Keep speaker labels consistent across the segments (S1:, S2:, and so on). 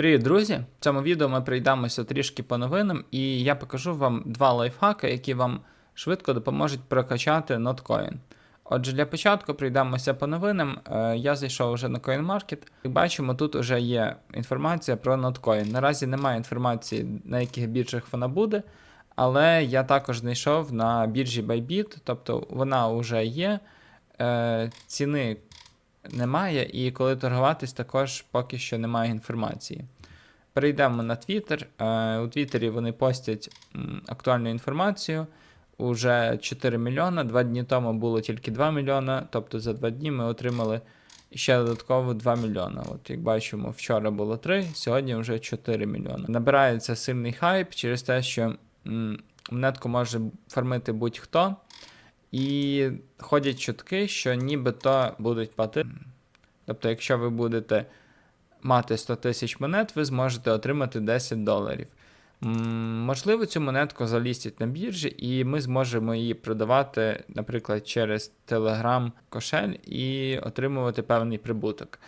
S1: Привіт, друзі! В цьому відео ми пройдемося трішки по новинам, і я покажу вам два лайфхаки, які вам швидко допоможуть прокачати ноткоін. Отже, для початку пройдемося по новинам. Е, Я зайшов вже на CoinMarket. Як бачимо, тут вже є інформація про ноткоін. Наразі немає інформації, на яких біржах вона буде, але я також знайшов на біржі Bybit, тобто вона вже є. Е, Ціни немає, і коли торгуватись, також поки що немає інформації. Перейдемо на Twitter. Е, У Твіттері вони постять актуальну інформацію. Уже 4 мільйона. Два дні тому було тільки 2 мільйона. Тобто за 2 дні ми отримали ще додатково 2 мільйона. От як бачимо, вчора було 3, сьогодні вже 4 мільйона. Набирається сильний хайп через те, що монетку може фармити будь-хто. І ходять чутки, що нібито будуть платити. Тобто, якщо ви будете мати 100 тисяч монет, ви зможете отримати 10 доларів. Можливо, цю монетку залістять на біржі, і ми зможемо її продавати, наприклад, через Telegram кошель і отримувати певний прибуток.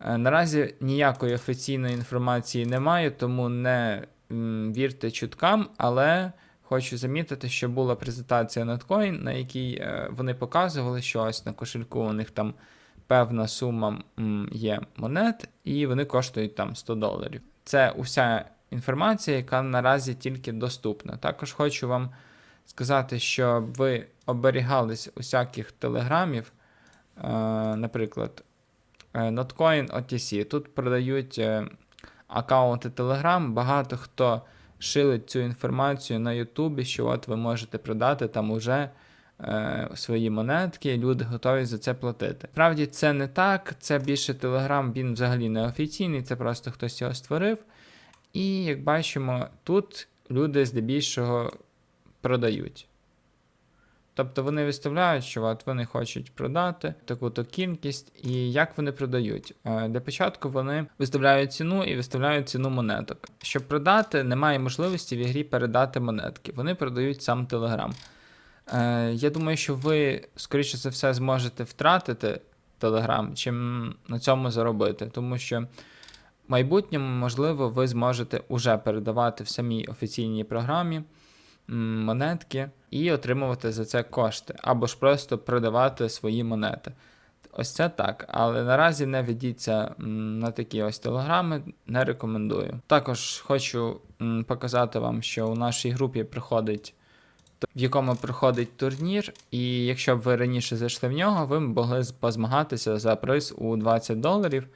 S1: Е, Наразі ніякої офіційної інформації немає, тому не вірте чуткам, але хочу замітити, що була презентація Notcoin, на якій е, вони показували, що ось на кошельку у них там певна сума є монет, і вони коштують там 100 доларів. Це уся інформація, яка наразі тільки доступна. Також хочу вам сказати, що ви оберігались усяких телеграмів, е, наприклад, е, Notcoin OTC. Тут продають аккаунти Telegram. Багато хто шилить цю інформацію на Ютубі, що от ви можете продати там уже е, свої монетки, люди готові за це платити. Справді це не так, це більше Телеграм, він взагалі не офіційний, це просто хтось його створив. І як бачимо, тут люди здебільшого продають. Тобто вони виставляють, що от вони хочуть продати таку-то кількість, і як вони продають. Е, Для початку вони виставляють ціну і виставляють ціну монеток. Щоб продати, немає можливості в ігрі передати монетки. Вони продають сам. Е, Я думаю, що ви, скоріше за все, зможете втратити Telegram, чим на цьому заробити, тому що. В майбутньому, можливо, ви зможете уже передавати в самій офіційній програмі монетки і отримувати за це кошти, або ж просто продавати свої монети. Ось це так, але наразі не ведіться на такі ось телеграми, не рекомендую. Також хочу показати вам, що у нашій групі приходить. В якому проходить турнір, і якщо б ви раніше зайшли в нього, ви б могли позмагатися за приз у 20 доларів.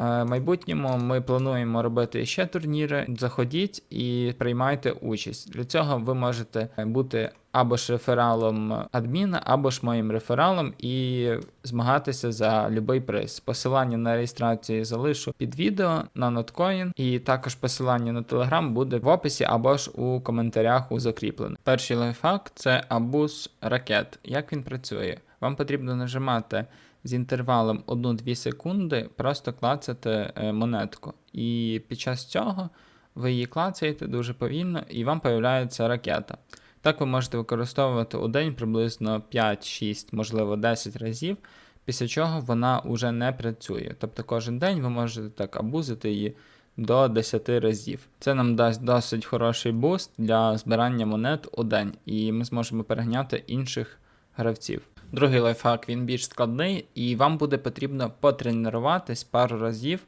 S1: Е, майбутньому ми плануємо робити ще турніри. Заходіть і приймайте участь. Для цього ви можете бути або ж рефералом адміна, або ж моїм рефералом і змагатися за будь-який приз. Посилання на реєстрацію залишу під відео на Notcoin, і також посилання на Telegram буде в описі або ж у коментарях у закріплених. Перший лайфхак це абуз ракет. Як він працює? Вам потрібно нажимати з інтервалом 1-2 секунди просто клацати е, монетку. І під час цього ви її клацаєте дуже повільно, і вам появляється ракета. Так ви можете використовувати у день приблизно 5, 6, можливо 10 разів, після чого вона вже не працює. Тобто кожен день ви можете так абузити її до 10 разів. Це нам дасть досить хороший буст для збирання монет у день, і ми зможемо переганяти інших гравців. Другий лайфхак він більш складний, і вам буде потрібно потренуватись пару разів.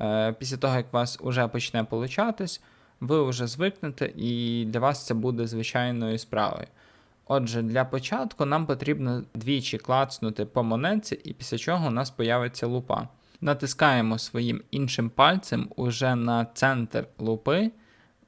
S1: Е, Після того, як у вас вже почне получатись, ви вже звикнете, і для вас це буде звичайною справою. Отже, для початку нам потрібно двічі клацнути по монетці, і після чого у нас появиться лупа. Натискаємо своїм іншим пальцем уже на центр лупи,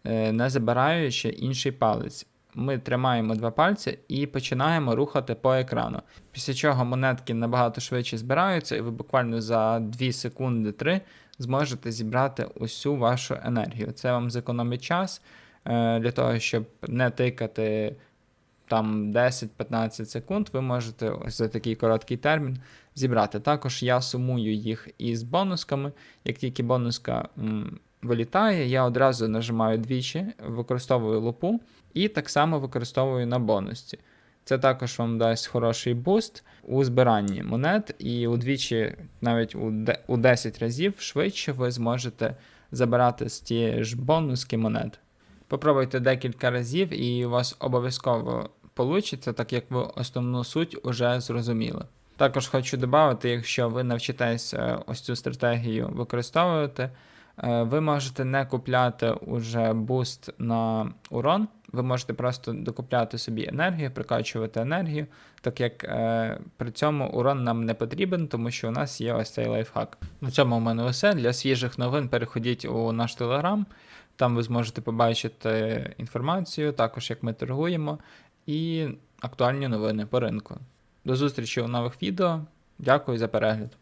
S1: е, не забираючи інший палець. Ми тримаємо два пальці і починаємо рухати по екрану. Після чого монетки набагато швидше збираються, і ви буквально за 2 секунди 3 зможете зібрати усю вашу енергію. Це вам зекономить час е, для того, щоб не тикати там 10-15 секунд, ви можете ось за такий короткий термін зібрати. Також я сумую їх із бонусками. Як тільки бонуска вилітає, я одразу нажимаю двічі, використовую лупу і так само використовую на бонусі. Це також вам дасть хороший буст у збиранні монет, і удвічі, навіть у де- у 10 разів швидше ви зможете забирати з тієї ж бонуски монет. Попробуйте декілька разів, і у вас обов'язково вийде, так як ви основну суть уже зрозуміли. Також хочу додати, якщо ви навчитесь е, ось цю стратегію використовувати, ви можете не купляти уже буст на урон. Ви можете просто докупляти собі енергію, прикачувати енергію, так як е, при цьому урон нам не потрібен, тому що у нас є ось цей лайфхак. На цьому у мене все. Для свіжих новин переходіть у наш телеграм. Там ви зможете побачити інформацію, також як ми торгуємо, і актуальні новини по ринку. До зустрічі у нових відео. Дякую за перегляд.